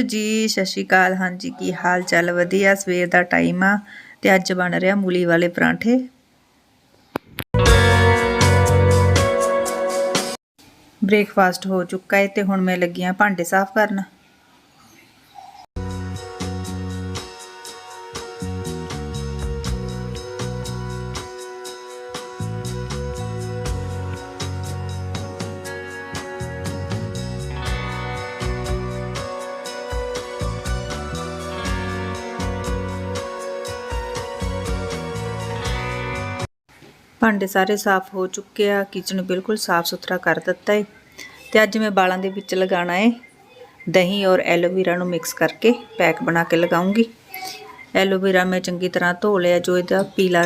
Hello ਜੀ, ਸਤਿ ਸ਼੍ਰੀ ਅਕਾਲ। ਹਾਂਜੀ, ਕੀ ਹਾਲ ਚਾਲ? ਵਧੀਆ, ਸਵੇਰ ਦਾ ਟਾਈਮ ਆ ਤੇ ਅੱਜ ਬਣ ਰਿਹਾ ਮੂਲੀ ਵਾਲੇ ਪਰਾਂਠੇ। ਬ੍ਰੇਕਫਾਸਟ ਹੋ ਚੁੱਕਾ ਹੈ ਤੇ ਹੁਣ ਮੈਂ ਲੱਗੀ ਆ ਭਾਂਡੇ ਸਾਫ਼ ਕਰਨ। ਭਾਂਡੇ ਸਾਰੇ ਸਾਫ਼ ਹੋ ਚੁੱਕੇ ਆ ਕਿਚਨ ਬਿਲਕੁਲ ਸਾਫ਼ ਸੁਥਰਾ ਕਰ ਦਿੱਤਾ ਹੈ ਤੇ ਅੱਜ ਮੈਂ ਬਾਲਾਂ ਦੇ ਵਿੱਚ ਲਗਾਉਣਾ ਏ, ਦਹੀਂ ਔਰ ਐਲੋਵੇਰਾ ਨੂੰ ਮਿਕਸ ਕਰਕੇ ਪੈਕ ਬਣਾ ਕੇ ਲਗਾਉਂਗੀ। ਐਲੋਵੇਰਾ ਮੈਂ ਚੰਗੀ ਤਰ੍ਹਾਂ ਧੋ ਲਿਆ, ਜੋ ਇਹਦਾ ਪੀਲਾ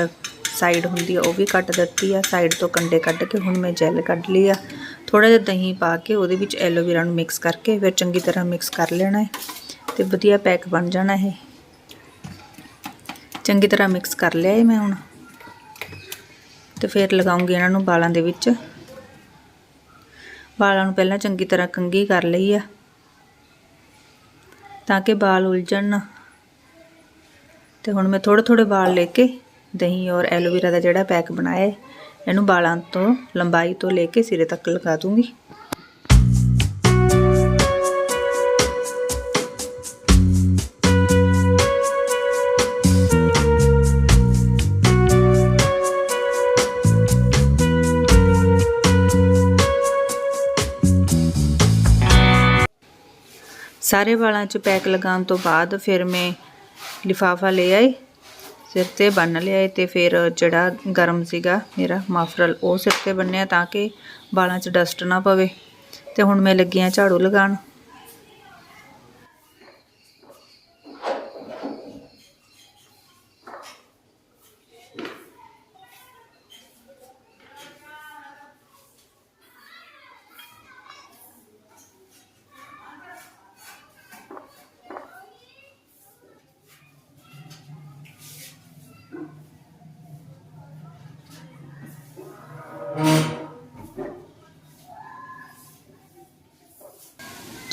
ਸਾਈਡ ਹੁੰਦੀ ਆ, ਉਹ ਵੀ ਕੱਟ ਦਿੱਤੀ ਆ। ਸਾਈਡ ਤੋਂ ਕੰਡੇ ਕੱਢ ਕੇ ਹੁਣ ਮੈਂ ਜੈਲ ਕੱਢ ਲਈ ਆ। ਥੋੜਾ ਜਿਹਾ ਦਹੀਂ ਪਾ ਕੇ ਉਹਦੇ ਵਿੱਚ ਐਲੋਵੇਰਾ ਨੂੰ ਮਿਕਸ ਕਰਕੇ ਫਿਰ ਚੰਗੀ ਤਰ੍ਹਾਂ ਮਿਕਸ ਕਰ ਲੈਣਾ ਹੈ ਤੇ ਵਧੀਆ ਪੈਕ ਬਣ ਜਾਣਾ ਇਹ। ਚੰਗੀ ਤਰ੍ਹਾਂ ਮਿਕਸ ਕਰ ਲਿਆ ਹੈ ਮੈਂ ਹੁਣ। ਤੇ ਫਿਰ ਲਗਾਉਂਗੀ ਇਹਨਾਂ ਨੂੰ ਵਾਲਾਂ ਦੇ ਵਿੱਚ। ਵਾਲਾਂ ਨੂੰ ਪਹਿਲਾਂ ਚੰਗੀ ਤਰ੍ਹਾਂ ਕੰਘੀ ਕਰ ਲਈ ਆ, ਤਾਂ ਕਿ ਵਾਲ ਉਲਝਣ ਨਾ। ਤੇ ਹੁਣ ਮੈਂ ਥੋੜੇ ਥੋੜੇ ਵਾਲ ਲੈ ਕੇ ਦਹੀਂ ਔਰ ਐਲੋਵੇਰਾ ਦਾ ਜਿਹੜਾ ਪੈਕ ਬਣਾਇਆ, ਇਹਨੂੰ ਵਾਲਾਂ ਤੋਂ ਲੰਬਾਈ ਤੋਂ ਲੈ ਕੇ ਸਿਰੇ ਤੱਕ ਲਗਾ ਦੂੰਗੀ। ਸਾਰੇ ਵਾਲਾਂ 'ਚ ਪੈਕ ਲਗਾਉਣ ਤੋਂ ਬਾਅਦ ਫਿਰ ਮੈਂ ਲਿਫਾਫਾ ਲੈ ਆਈ ਸਿਰ ਤੇ ਬੰਨ ਲਿਆ ਤੇ ਫਿਰ ਜਿਹੜਾ ਗਰਮ ਸੀਗਾ ਮੇਰਾ ਮਾਫਰਲ ਉਹ ਸਿਰ ਤੇ ਬੰਨਿਆ ਤਾਂ ਕਿ ਵਾਲਾਂ 'ਚ ਡਸਟ ਨਾ ਪਵੇ। ਤੇ ਹੁਣ ਮੈਂ ਲੱਗੀ ਆ ਝਾੜੂ ਲਗਾਉਣ।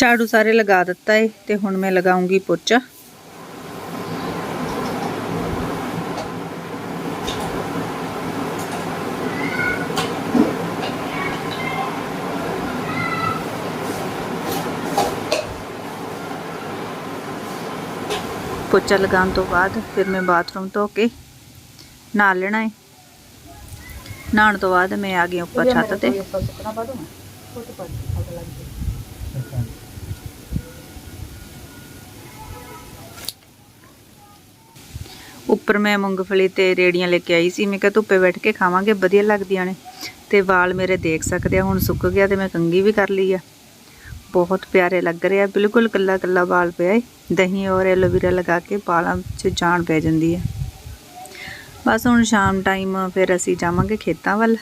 ਝਾੜੂ ਸਾਰੇ ਲਗਾ ਦਿੱਤਾ ਏ, ਤੇ ਹੁਣ ਮੈਂ ਲਗਾਉਂਗੀ ਪੋਚਾ। ਪੋਚਾ ਲਗਾਉਣ ਤੋਂ ਬਾਅਦ ਫਿਰ ਮੈਂ ਬਾਥਰੂਮ ਧੋ ਕੇ ਨਹਾ ਲੈਣਾ ਏ। ਨਹਾਉਣ ਤੋਂ ਬਾਅਦ ਮੈਂ ਆ ਗਈ ਉੱਪਰ ਛੱਤ ਤੇ। ਉੱਪਰ ਮੈਂ ਮੂੰਗਫਲੀ ਤੇ ਰੇੜੀਆਂ ਲੈ ਕੇ ਆਈ ਸੀ। ਮੈਂ ਕਿਹਾ ਧੁੱਪੇ ਬੈਠ ਕੇ ਖਾਵਾਂਗੇ, ਵਧੀਆ ਲੱਗਦੀਆਂ ਨੇ। ਤੇ ਵਾਲ ਮੇਰੇ ਦੇਖ ਸਕਦੇ ਆ, ਹੁਣ ਸੁੱਕ ਗਿਆ ਤੇ ਮੈਂ ਕੰਗੀ ਵੀ ਕਰ ਲਈ ਆ। ਬਹੁਤ ਪਿਆਰੇ ਲੱਗ ਰਹੇ ਬਿਲਕੁਲ ਕੱਲਾ ਕੱਲਾ ਵਾਲ ਪਿਆ ਏ। ਦਹੀਂ ਔਰ ਐਲੋਵੇਰਾ ਲਗਾ ਕੇ ਵਾਲਾਂ 'ਚ ਜਾਨ ਪੈ ਜਾਂਦੀ ਹੈ ਬਸ ਹੁਣ ਸ਼ਾਮ ਟਾਈਮ, ਫਿਰ ਅਸੀਂ ਜਾਵਾਂਗੇ ਖੇਤਾਂ ਵੱਲ।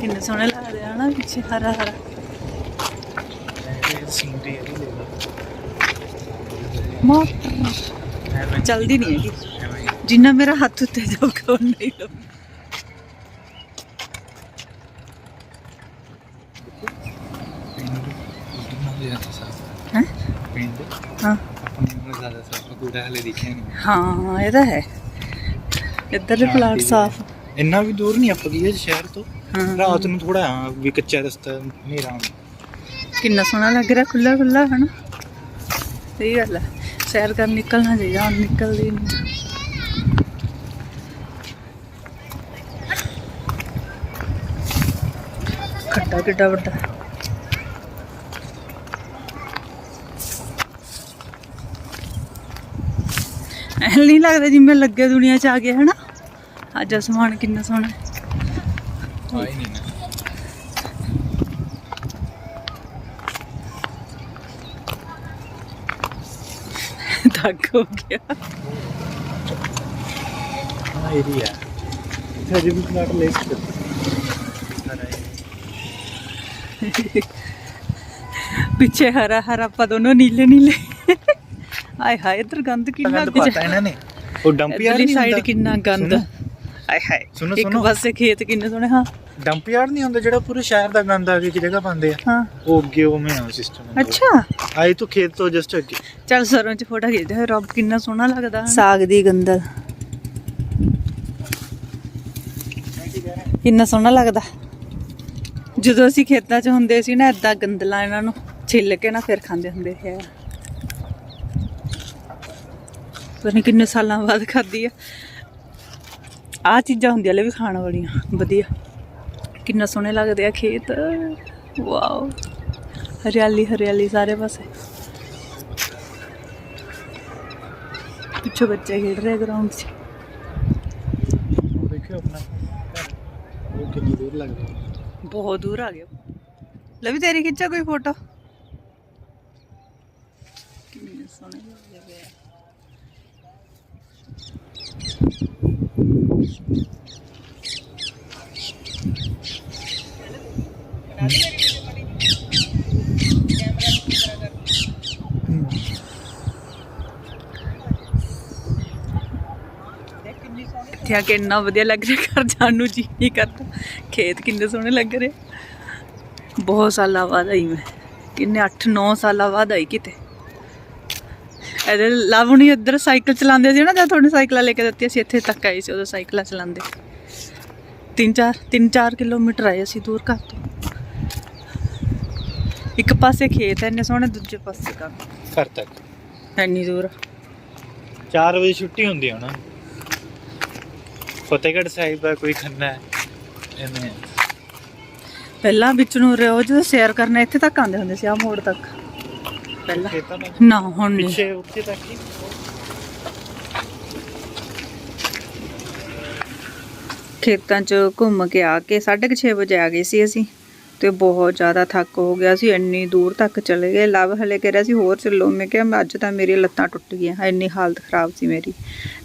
ਕਿੰਨੇ ਸੋਹਣੇ ਲੱਗ ਰਿਹਾ ਨਾ, ਪਿੱਛੇ ਹਰਾ ਹਰਾ ਸੀਨਰੀ ਹੈ ਮੋਟਰ ਚਲਦੀ ਨਹੀਂ ਹੈਗੀ। ਜਿੰਨਾ ਮੇਰਾ ਹੱਥ ਉੱਤੇ ਜਾਊਗਾ ਉਹ ਨਹੀਂ ਲਊ ਹੈਂ? ਹਾਂ। ਇਹ ਤਾਂ ਹੈ। ਇੱਧਰ ਦੇ ਪਲਾਟ ਸਾਫ਼। ਇੰਨਾ ਵੀ ਦੂਰ ਨਹੀਂ ਆਪਾਂ ਗਏ ਸ਼ਹਿਰ ਤੋਂ? ਰਾਤ ਨੂੰ ਥੋੜਾ ਵੀ ਕੱਚਾ ਰਸਤਾ ਹਨੇਰਾ। ਕਿੰਨਾ ਸੋਹਣਾ ਲੱਗ ਰਿਹਾ ਖੁੱਲਾ ਖੁੱਲਾ ਹਨਾ? ਸਹੀ ਗੱਲ ਹੈ ਸੈਰ ਕਰਨ ਨਿਕਲਣਾ ਚਾਹੀਦਾ, ਹੁਣ ਨਿਕਲਦੀ ਨਹੀਂ ਖੱਡਾ ਕਿੱਡਾ ਵੱਡਾ। ਐ ਨਹੀਂ ਲੱਗਦਾ ਜਿਵੇਂ ਲੱਗੇ ਦੁਨੀਆ ਚ ਆ ਗਏ, ਹਨਾ? ਅੱਜ ਅਸਮਾਨ ਕਿੰਨਾ ਸੋਹਣਾ ਆਈ ਨਹੀਂ ट्रक हो गया हाँ एरिया इथे अजिबात प्लॉट लईच पीछे हरा हरा पा दोनों नीले नीले आए हाय इधर गंद किन्ना कुछ पता है ना नहीं वो डंप यार साइड किन्ना गंद ਹਾਏ ਹਾਏ। ਸੁਣੋ, ਇੱਕ ਸੁਣੋ। ਪਾਸੇ ਖੇਤ ਕਿੰਨੇ ਸੋਹਣੇ ਹਾਂ। ਡੰਪ ਯਾਰਡ ਨਹੀਂ ਹੁੰਦਾ ਜਿਹੜਾ ਪੂਰੇ ਸ਼ਹਿਰ ਦਾ ਗੰਦ ਆ ਕੇ ਇੱਕ ਜਗ੍ਹਾ ਪਾਉਂਦੇ ਆ? ਹਾਂ। ਉਹ ਅੱਗੇ ਉਹ ਮੈਂ ਸਿਸਟਮ ਅੱਛਾ। ਆਈ ਤੂੰ ਖੇਤ ਤੋਂ ਜਸਟ ਅੱਗੇ। ਚੱਲ ਸਰੋਂ ਚ ਫੋਟੋ ਖਿੱਚਦੇ ਹੋਏ ਰੱਬ ਕਿੰਨਾ ਸੋਹਣਾ ਲੱਗਦਾ। ਸਾਗ ਦੀ ਗੰਦਲ। ਕਿੰਨਾ ਸੋਹਣਾ ਲੱਗਦਾ। ਜਦੋਂ ਅਸੀਂ ਖੇਤਾਂ 'ਚ ਹੁੰਦੇ ਸੀ ਨਾ ਏਦਾਂ ਗੰਦਲਾਂ ਇਹਨਾਂ ਨੂੰ ਛਿੱਲ ਕੇ ਨਾ ਫਿਰ ਖਾਂਦੇ ਹੁੰਦੇ ਸੀ। ਪਤਾ ਨਹੀਂ ਕਿੰਨੇ ਸਾਲਾਂ ਬਾਅਦ ਖਾਧੀ ਆ। ਆ ਚੀਜ਼ਾਂ ਹੁੰਦੀਆਂ ਲੈ ਵੀ ਖਾਣ ਵਾਲੀਆਂ। ਵਧੀਆ। ਕਿੰਨਾ ਸੋਹਣੇ ਲੱਗਦੇ ਆ ਖੇਤ। ਵਾਓ। ਹਰਿਆਲੀ ਹਰਿਆਲੀ ਸਾਰੇ ਪਾਸੇ। ਪਿੱਛੇ ਬੱਚੇ ਖੇਡ ਰਹੇ ਗਰਾਊਂਡ 'ਚ। ਉਹ ਦੇਖਿਓ ਆਪਣਾ। ਉਹ ਕਿੰਨੀ ਦੂਰ ਲੱਗਦਾ ਬਹੁਤ ਦੂਰ ਆ ਗਏ ਲੈ ਵੀ ਤੇਰੀ ਖਿੱਚਾ ਕੋਈ ਫੋਟੋ। ਕਿੰਨੇ ਸੋਹਣੇ ਲੱਗਦੇ ਆ। ਇੱਥੇ ਆ ਕੇ ਇੰਨਾ ਵਧੀਆ ਲੱਗ ਰਿਹਾ ਘਰ ਜਾਣ ਨੂੰ ਜੀ ਨਹੀਂ ਕਰਦਾ। ਖੇਤ ਕਿੰਨੇ ਸੋਹਣੇ ਲੱਗ ਰਹੇ। ਬਹੁਤ ਸਾਲਾਂ ਬਾਅਦ ਆਈ ਮੈਂ। ਕਿੰਨੇ 8-9 ਸਾਲਾਂ ਬਾਅਦ ਆਈ ਕਿਤੇ। ਇਹਦੇ ਲਾਵਣੀ ਇੱਧਰ ਸਾਈਕਲ ਚਲਾਉਂਦੇ ਸੀ ਨਾ ਜਦ ਤੁਹਾਡੇ ਸਾਈਕਲਾਂ ਲੈ ਕੇ ਦਿੱਤੀਆਂ ਸੀ ਇੱਥੇ ਤੱਕ ਆਈ ਸੀ ਉਦੋਂ ਸਾਈਕਲਾਂ ਚਲਾਉਂਦੇ। ਤਿੰਨ ਚਾਰ ਤਿੰਨ ਚਾਰ ਕਿਲੋਮੀਟਰ ਆਏ ਅਸੀਂ ਦੂਰ ਘਰ ਤੋਂ। ਇੱਕ ਪਾਸੇ ਖੇਤ ਹੈ ਇੰਨੇ ਸੋਹਣੇ ਦੂਜੇ ਪਾਸੇ ਘਰ। ਘਰ ਤੱਕ। ਇੰਨੀ ਦੂਰ। 4 ਵਜੇ ਛੁੱਟੀ ਹੁੰਦੀ ਹੈ ਨਾ। ਫਤਿਹਗੜ੍ਹ ਸਾਹਿਬ ਆ ਕੋਈ ਖੰਨਾ ਹੈ ਐਵੇਂ ਪਹਿਲਾਂ ਵਿੱਚ ਨੂੰ ਰੋਜ਼ ਸੈਰ ਕਰਨਾ ਇੱਥੇ ਤੱਕ ਆਉਂਦੇ ਹੁੰਦੇ ਸੀ ਆ ਮੋੜ ਤੱਕ। ਪਹਿਲਾਂ? ਨਾ ਹੁਣ ਨਹੀਂ। ਪਿੱਛੇ ਉੱਥੇ ਤੱਕ ਹੀ ਖੇਤਾਂ 'ਚ ਘੁੰਮ ਕੇ ਆ ਕੇ 6:30 ਵਜੇ ਆ ਗਏ ਸੀ ਅਸੀਂ ਤੇ ਬਹੁਤ ਜ਼ਿਆਦਾ ਥੱਕ ਹੋ ਗਿਆ ਸੀ ਇੰਨੀ ਦੂਰ ਤੱਕ ਚਲੇ ਗਏ। ਲਵ ਹਲੇ ਕਹਿ ਰਿਹਾ ਸੀ ਹੋਰ ਚੱਲੋ। ਮੈਂ ਕਿਹਾ ਮੈਂ ਅੱਜ ਤਾਂ ਮੇਰੀ ਲੱਤਾਂ ਟੁੱਟ ਗਈਆਂ ਇੰਨੀ ਹਾਲਤ ਖਰਾਬ ਸੀ ਮੇਰੀ।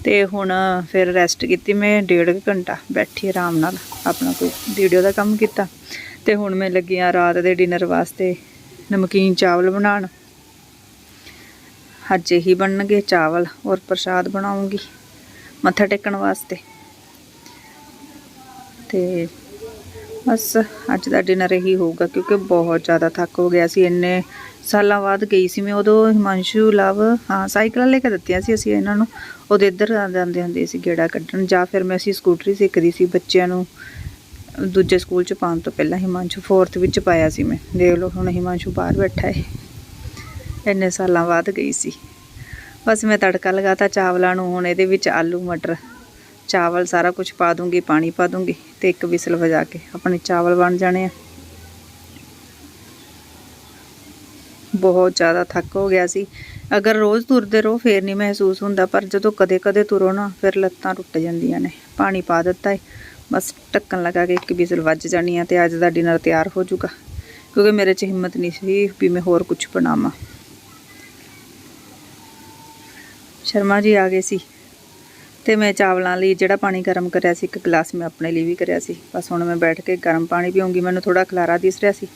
ਤੇ ਹੁਣ ਫਿਰ ਰੈਸਟ ਕੀਤੀ ਮੈਂ ਡੇਢ ਘੰਟਾ ਬੈਠੀ ਆਰਾਮ ਨਾਲ ਆਪਣਾ ਕੋਈ ਵੀਡੀਓ ਦਾ ਕੰਮ ਕੀਤਾ। ਤੇ ਹੁਣ ਮੈਂ ਲੱਗੀ ਆ ਰਾਤ ਦੇ ਡਿਨਰ ਵਾਸਤੇ ਨਮਕੀਨ ਚਾਵਲ ਬਣਾਉਣ। ਅੱਜ ਇਹੀ ਬਣਨਗੇ ਚਾਵਲ ਔਰ ਪ੍ਰਸ਼ਾਦ ਬਣਾਉਂਗੀ ਮੱਥਾ ਟੇਕਣ ਵਾਸਤੇ। ਤੇ ਬਸ ਅੱਜ ਦਾ ਡਿਨਰ ਇਹੀ ਹੋਊਗਾ ਕਿਉਂਕਿ ਬਹੁਤ ਜ਼ਿਆਦਾ ਥੱਕ ਹੋ ਗਿਆ ਸੀ। ਇੰਨੇ ਸਾਲਾਂ ਬਾਅਦ ਗਈ ਸੀ ਮੈਂ, ਉਦੋਂ ਹਿਮਾਂਸ਼ੂ ਲਵ, ਹਾਂ, ਸਾਈਕਲਾਂ ਲੈ ਕੇ ਦਿੱਤੀਆਂ ਸੀ ਅਸੀਂ ਇਹਨਾਂ ਨੂੰ। ਉਹਦੇ ਇੱਧਰ ਆ ਜਾਂਦੇ ਹੁੰਦੇ ਸੀ ਗੇੜਾ ਕੱਢਣ ਜਾਂ ਫਿਰ ਮੈਂ ਅਸੀਂ ਸਕੂਟਰੀ ਸਿੱਖਦੀ ਸੀ ਬੱਚਿਆਂ ਨੂੰ। ਦੂਜੇ ਸਕੂਲ ਚ ਪਾਉਣ ਤੋਂ ਪਹਿਲਾਂ ਹਿਮਾਂਸ਼ੂ 4th ਵਿੱਚ ਪਾਇਆ ਸੀ ਮੈਂ। ਦੇਖ ਲਓ ਹੁਣ ਹਿਮਾਂਸ਼ੂ ਬਾਹਰ ਬੈਠਾ ਹੈ ਇੰਨੇ ਸਾਲਾਂ ਬਾਅਦ ਗਈ ਸੀ। ਬਸ ਮੈਂ ਤੜਕਾ ਲਗਾਤਾ ਚਾਵਲਾਂ ਨੂੰ, ਹੁਣ ਇਹਦੇ ਵਿੱਚ ਆਲੂ, ਮਟਰ। ਚਾਵਲ ਸਾਰਾ ਕੁਝ ਪਾ ਦੂੰਗੀ, ਪਾਣੀ ਪਾ ਦੂੰਗੀ ਤੇ ਇੱਕ ਵਿਸਲ ਵਜਾ ਕੇ ਆਪਣੇ ਚਾਵਲ ਬਣ ਜਾਣੇ ਆ। ਬਹੁਤ ਜ਼ਿਆਦਾ ਥੱਕ ਹੋ ਗਿਆ ਸੀ। ਅਗਰ ਰੋਜ਼ ਤੁਰਦੇ ਰਹੋ ਫੇਰ ਨਹੀਂ ਮਹਿਸੂਸ ਹੁੰਦਾ, ਪਰ ਜਦੋਂ ਕਦੇ-ਕਦੇ ਤੁਰੋ ਨਾ, ਫਿਰ ਲੱਤਾਂ ਟੁੱਟ ਜਾਂਦੀਆਂ ਨੇ। ਪਾਣੀ ਪਾ ਦਿੱਤਾ ਹੈ ਬਸ ਢੱਕਣ ਲਗਾ ਕੇ ਇੱਕ ਵਿਸਲ ਵੱਜ ਜਾਣੀ ਆ ਤੇ ਅੱਜ ਦਾ ਡਿਨਰ ਤਿਆਰ ਹੋ ਜਾਊਗਾ। ਕਿਉਂਕਿ ਮੇਰੇ 'ਚ ਹਿੰਮਤ ਨਹੀਂ ਸੀ ਵੀ ਮੈਂ ਹੋਰ ਕੁਝ ਬਣਾਵਾਂ। ਸ਼ਰਮਾ ਜੀ ਆ ਗਏ ਸੀ। ਤੇ ਮੈਂ ਚਾਵਲਾਂ ਲਈ ਜਿਹੜਾ ਪਾਣੀ ਗਰਮ ਕਰਿਆ ਸੀ, ਇੱਕ ਗਲਾਸ ਮੈਂ ਆਪਣੇ ਲਈ ਵੀ ਕਰਿਆ ਸੀ। ਬਸ ਹੁਣ ਮੈਂ ਬੈਠ ਕੇ ਗਰਮ ਪਾਣੀ ਪੀਉਂਗੀ ਮੈਨੂੰ ਥੋੜਾ ਖਲਾਰਾ ਦਿਸ ਰਿਹਾ ਸੀ।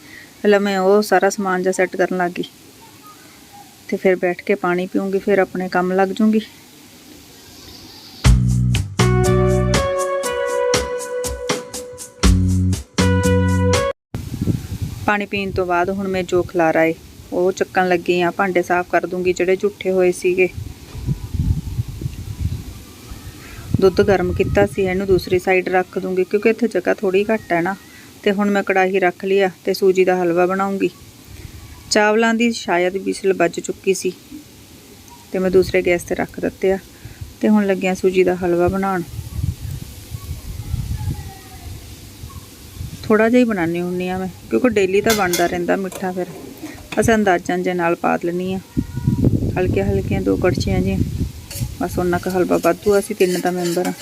ਪਹਿਲਾਂ ਮੈਂ ਉਹ ਸਾਰਾ ਸਮਾਨ ਜਿਹਾ ਸੈੱਟ ਕਰਨ ਲੱਗ ਗਈ। ਤੇ ਫਿਰ ਬੈਠ ਕੇ ਪਾਣੀ ਪੀਉਂਗੀ ਫਿਰ ਆਪਣੇ ਕੰਮ ਲੱਗ ਜੂੰਗੀ। ਪਾਣੀ ਪੀਣ ਤੋਂ ਬਾਅਦ ਹੁਣ ਮੈਂ ਜੋ ਖਲਾਰਾ ਏ, ਉਹ ਚੱਕਣ ਲੱਗੀ ਆ। ਭਾਂਡੇ ਸਾਫ਼ ਕਰ ਦੂੰਗੀ ਜਿਹੜੇ ਝੁੱਠੇ ਹੋਏ ਸੀਗੇ। ਦੁੱਧ ਗਰਮ ਕੀਤਾ ਸੀ, ਇਹਨੂੰ ਦੂਸਰੀ ਸਾਈਡ ਰੱਖ ਦੂੰਗੀ, ਕਿਉਂਕਿ ਇੱਥੇ ਜਗ੍ਹਾ ਥੋੜੀ ਘੱਟ ਹੈ ਨਾ। ਤੇ ਹੁਣ ਮੈਂ ਕੜਾਹੀ ਰੱਖ ਲਿਆ ਤੇ ਸੂਜੀ ਦਾ ਹਲਵਾ ਬਣਾਉਂਗੀ। ਚਾਵਲਾਂ ਦੀ ਸ਼ਾਇਦ ਵਿਸਲ ਵੱਜ ਚੁੱਕੀ ਸੀ ਤੇ ਮੈਂ ਦੂਸਰੇ ਗੈਸ ਤੇ ਰੱਖ ਦਿੱਤੇ ਆ ਤੇ ਹੁਣ ਲੱਗਿਆ ਸੂਜੀ ਦਾ ਹਲਵਾ ਬਣਾਉਣ। ਥੋੜਾ ਜਿਹਾ ਹੀ ਬਣਾਉਣੀ ਹੁੰਨੀ ਆ ਮੈਂ, ਕਿਉਂਕਿ ਡੇਲੀ ਤਾਂ ਬਣਦਾ ਰਹਿੰਦਾ ਮਿੱਠਾ ਫਿਰ। ਬਸ ਅੰਦਾਜ਼ਾਂ ਜੇ ਨਾਲ ਪਾ ਲੈਣੀ ਆ। ਹਲਕੇ ਹਲਕੀਆਂ ਦੋ ਕੜਛੀਆਂ ਜੀ ਬਸ ਉਹਨਾਂ ਕੁ ਹਲਵਾ ਵਾਧੂ ਅਸੀਂ ਤਿੰਨ ਦਾ ਮੈਂਬਰ ਆ।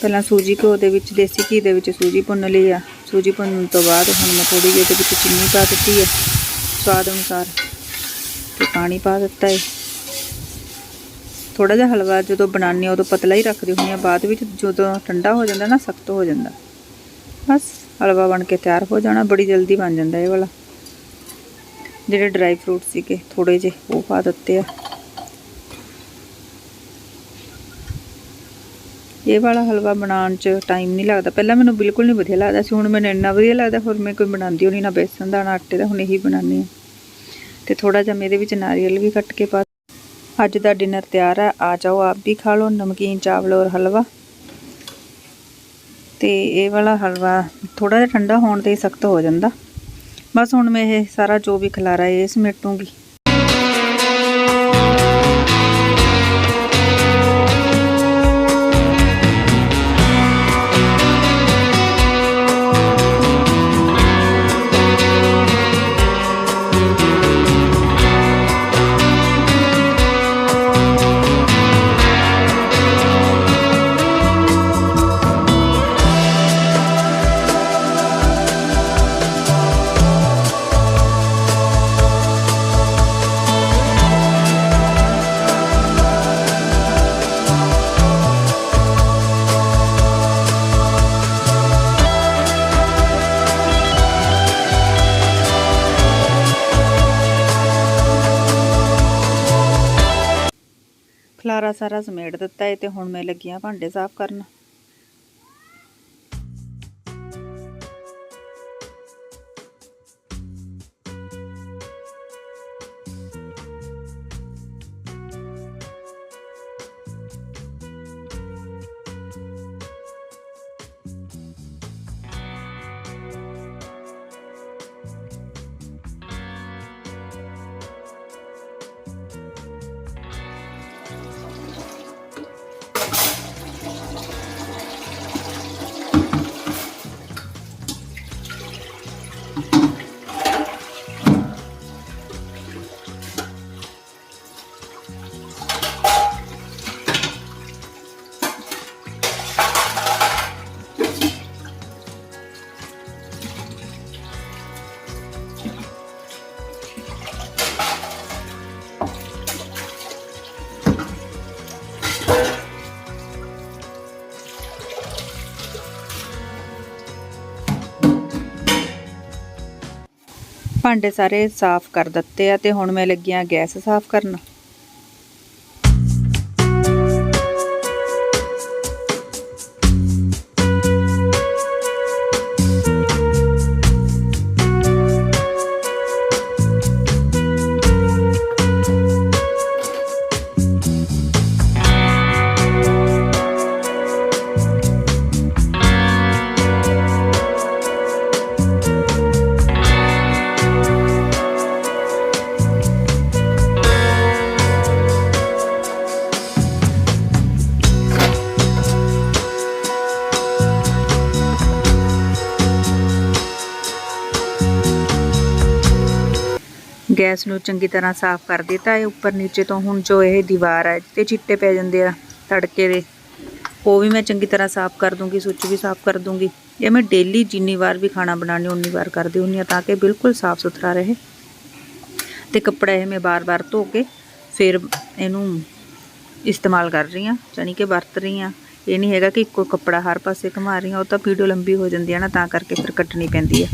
ਪਹਿਲਾਂ ਸੂਜੀ ਘਿਓ ਦੇ ਵਿੱਚ, ਦੇਸੀ ਘੀ ਦੇ ਵਿੱਚ ਸੂਜੀ ਭੁੰਨ ਲਈ ਆ। ਸੂਜੀ ਭੁੰਨਣ ਤੋਂ ਬਾਅਦ ਹੁਣ ਮੈਂ ਥੋੜੀ ਜਿਹੀ ਇਹਦੇ ਵਿੱਚ ਚੀਨੀ ਪਾ ਦਿੱਤੀ ਹੈ ਸਵਾਦ ਅਨੁਸਾਰ। ਤੇ ਪਾਣੀ ਪਾ ਦਿੱਤਾ ਹੈ ਥੋੜਾ ਜਿਹਾ ਹਲਵਾ ਜਦੋਂ ਬਣਾਉਂਦੇ ਹਾਂ, ਉਦੋਂ ਪਤਲਾ ਹੀ ਰੱਖਦੀ ਹੁੰਦੀ ਆ ਬਾਅਦ ਵਿੱਚ ਜਦੋਂ ਠੰਡਾ ਹੋ ਜਾਂਦਾ ਨਾ, ਸਖਤ ਹੋ ਜਾਂਦਾ। ਬਸ ਹਲਵਾ ਬਣ ਕੇ ਤਿਆਰ ਹੋ ਜਾਣਾ, ਬੜੀ ਜਲਦੀ ਬਣ ਜਾਂਦਾ ਇਹ ਵਾਲਾ। ਜਿਹੜੇ ਡਰਾਈ ਫਰੂਟ ਸੀਗੇ ਥੋੜੇ ਜਿਹੇ ਉਹ ਪਾ ਦਿੱਤੇ ਆ। ਇਹ ਵਾਲਾ ਹਲਵਾ ਬਣਾਉਣ 'ਚ ਟਾਈਮ ਨਹੀਂ ਲੱਗਦਾ। ਪਹਿਲਾਂ ਮੈਨੂੰ ਬਿਲਕੁਲ ਨਹੀਂ ਵਧੀਆ ਲੱਗਦਾ ਸੀ, ਹੁਣ ਮੈਨੂੰ ਇੰਨਾ ਵਧੀਆ ਲੱਗਦਾ, ਹੋਰ ਮੈਂ ਕੋਈ ਬਣਾਉਂਦੀ ਹੋਣੀ ਨਾ, ਬੇਸਨ ਦਾ, ਨਾ ਆਟੇ ਦਾ, ਹੁਣ ਇਹੀ ਬਣਾਉਂਦੀ ਹਾਂ। ਤੇ ਥੋੜਾ ਜਿਹਾ ਮੈਂ ਇਹਦੇ ਵਿੱਚ ਨਾਰੀਅਲ ਵੀ ਕੱਟ ਕੇ ਪਾ ਅੱਜ ਦਾ ਡਿਨਰ ਤਿਆਰ ਹੈ ਆ ਜਾਓ, ਆਪ ਵੀ ਖਾ ਲਓ, ਨਮਕੀਨ, ਚਾਵਲ ਔਰ ਹਲਵਾ। ਤੇ ਇਹ ਵਾਲਾ ਹਲਵਾ ਥੋੜਾ ਜਿਹਾ ਠੰਡਾ ਹੋਣ ਤੇ ਸਖਤ ਹੋ ਜਾਂਦਾ। ਬਸ ਹੁਣ ਮੈਂ ਇਹ ਸਾਰਾ ਜੋ ਵੀ ਖਲਾਰਾ ਹੈ ਇਹ ਸਮੇਟੂੰਗੀ। ਖਲਾਰਾ ਸਾਰਾ ਸਮੇਟ ਦਿੱਤਾ ਹੈ ਤੇ ਹੁਣ ਮੈਂ ਲੱਗੀ ਹਾਂ ਭਾਂਡੇ ਸਾਫ਼ ਕਰਨ। ਭਾਂਡੇ ਸਾਰੇ ਸਾਫ਼ ਕਰ ਦਿੱਤੇ ਆ ਤੇ ਹੁਣ ਮੈਂ ਲੱਗੀ ਹਾਂ ਗੈਸ ਸਾਫ਼ ਕਰਨ। ਗੈਸ ਨੂੰ ਚੰਗੀ ਤਰ੍ਹਾਂ ਸਾਫ਼ ਕਰ ਦਿੱਤਾ। ਹੈ ਉੱਪਰ ਨੀਚੇ ਤੋਂ ਹੁਣ ਜੋ ਇਹ ਦੀਵਾਰ ਹੈ ਤੇ ਚਿੱਟੇ ਪੈ ਜਾਂਦੇ ਆ ਤੜਕੇ ਦੇ। ਉਹ ਵੀ ਮੈਂ ਚੰਗੀ ਤਰ੍ਹਾਂ ਸਾਫ਼ ਕਰ ਦੂੰਗੀ, ਸੁੱਚ ਵੀ ਸਾਫ਼ ਕਰ ਦੂੰਗੀ। ਇਹ ਮੈਂ ਡੇਲੀ ਜਿੰਨੀ ਵਾਰ ਵੀ ਖਾਣਾ ਬਣਾਉਣੀ ਉਨੀ ਵਾਰ ਕਰਦੀ ਹੁੰਦੀ ਹਾਂ, ਤਾਂ ਕਿ ਬਿਲਕੁਲ ਸਾਫ਼ ਸੁਥਰਾ ਰਹੇ। ਤੇ ਕੱਪੜਾ ਇਹ ਮੈਂ ਬਾਰ-ਬਾਰ ਧੋ ਕੇ ਫਿਰ ਇਹਨੂੰ ਇਸਤੇਮਾਲ ਕਰ ਰਹੀ ਹਾਂ, ਜਾਣੀ ਕਿ ਵਰਤ ਰਹੀ ਹਾਂ। ਇਹ ਨਹੀਂ ਹੈਗਾ ਕਿ ਇੱਕੋ ਕੱਪੜਾ ਹਰ ਪਾਸੇ ਘੁਮਾ ਰਹੀ ਹਾਂ, ਉਹ ਤਾਂ ਵੀਡੀਓ ਲੰਬੀ ਹੋ ਜਾਂਦੀ ਹੈ ਨਾ, ਤਾਂ ਕਰਕੇ ਫਿਰ ਕੱਟਣੀ ਪੈਂਦੀ ਹੈ।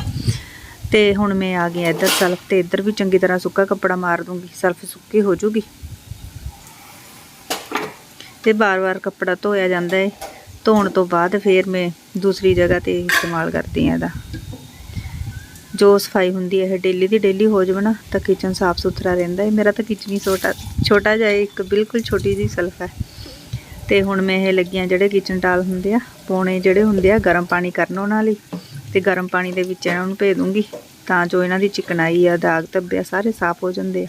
ਤੇ ਹੁਣ ਮੈਂ ਆ ਗਈ ਇੱਧਰ ਸਲਫ ਤੇ, ਇੱਧਰ ਵੀ ਚੰਗੀ ਤਰ੍ਹਾਂ ਸੁੱਕਾ ਕੱਪੜਾ ਮਾਰ ਦੂੰਗੀ ਸਲਫ ਸੁੱਕੀ ਹੋ ਜੂਗੀ। ਤੇ ਬਾਰ-ਬਾਰ ਕੱਪੜਾ ਧੋਇਆ ਜਾਂਦਾ ਹੈ ਧੋਣ ਤੋਂ ਬਾਅਦ ਫਿਰ ਮੈਂ ਦੂਸਰੀ ਜਗ੍ਹਾ ਤੇ ਇਸਤੇਮਾਲ ਕਰਦੀ ਹਾਂ ਇਹਦਾ। ਜੋ ਸਫ਼ਾਈ ਹੁੰਦੀ ਹੈ ਇਹ ਡੇਲੀ ਦੀ ਡੇਲੀ ਹੋ ਜਾਵੇ ਨਾ, ਤਾਂ ਕਿਚਨ ਸਾਫ਼ ਸੁਥਰਾ ਰਹਿੰਦਾ ਹੈ ਮੇਰਾ ਤਾਂ ਕਿਚਨ ਹੀ ਛੋਟਾ ਛੋਟਾ ਜਿਹਾ ਇੱਕ ਬਿਲਕੁਲ ਛੋਟੀ ਜਿਹੀ ਸਲਫ ਹੈ। ਤੇ ਹੁਣ ਮੈਂ ਇਹ ਲੱਗੀਆਂ ਜਿਹੜੇ ਕਿਚਨ ਟਾਲ ਹੁੰਦੇ ਆ, ਪੌਣੇ ਜਿਹੜੇ ਹੁੰਦੇ ਆ, ਗਰਮ ਪਾਣੀ ਕਰਨ ਉਹਨਾਂ ਲਈ। ਤੇ ਗਰਮ ਪਾਣੀ ਦੇ ਵਿੱਚ ਇਹਨਾਂ ਨੂੰ ਭੇ ਦੂੰਗੀ। ਤਾਂ ਜੋ ਇਹਨਾਂ ਦੀ ਚਿਕਨਾਈ ਆ, ਦਾਗ ਧੱਬੇ ਆ, ਸਾਰੇ ਸਾਫ਼ ਹੋ ਜਾਂਦੇ ਆ।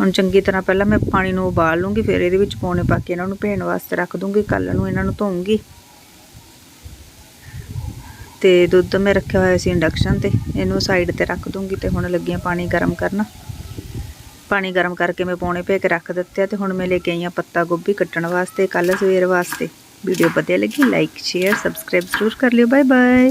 ਹੁਣ ਚੰਗੀ ਤਰ੍ਹਾਂ ਪਹਿਲਾਂ ਮੈਂ ਪਾਣੀ ਨੂੰ ਉਬਾਲ ਲੂੰਗੀ, ਫਿਰ ਇਹਦੇ ਵਿੱਚ ਪੌਣੇ ਪਾ ਕੇ ਇਹਨਾਂ ਨੂੰ ਭੇਣ ਵਾਸਤੇ ਰੱਖ ਦੂੰਗੀ। ਕੱਲ ਨੂੰ ਇਹਨਾਂ ਨੂੰ ਧੋਉਂਗੀ ਤੇ ਦੁੱਧ ਮੈਂ ਰੱਖਿਆ ਹੋਇਆ ਸੀ ਇੰਡਕਸ਼ਨ ਤੇ, ਇਹਨੂੰ ਸਾਈਡ ਤੇ ਰੱਖ ਦੂੰਗੀ ਤੇ ਹੁਣ ਲੱਗੀਆਂ ਪਾਣੀ ਗਰਮ ਕਰਨ। ਪਾਣੀ ਗਰਮ ਕਰਕੇ ਮੈਂ ਪੌਣੇ ਭੇ ਕੇ ਰੱਖ ਦਿੱਤੇ ਆ ਤੇ ਹੁਣ ਮੈਂ ਲੈ ਕੇ ਆਈ ਆ ਪੱਤਾ ਗੋਭੀ ਕੱਟਣ ਵਾਸਤੇ ਕੱਲ ਸਵੇਰ ਵਾਸਤੇ। ਵੀਡੀਓ ਵਧੀਆ ਲੱਗੀ ਲਾਈਕ ਸ਼ੇਅਰ ਸਬਸਕ੍ਰਾਈਬ ਜ਼ਰੂਰ ਕਰ ਲਿਓ। Bye bye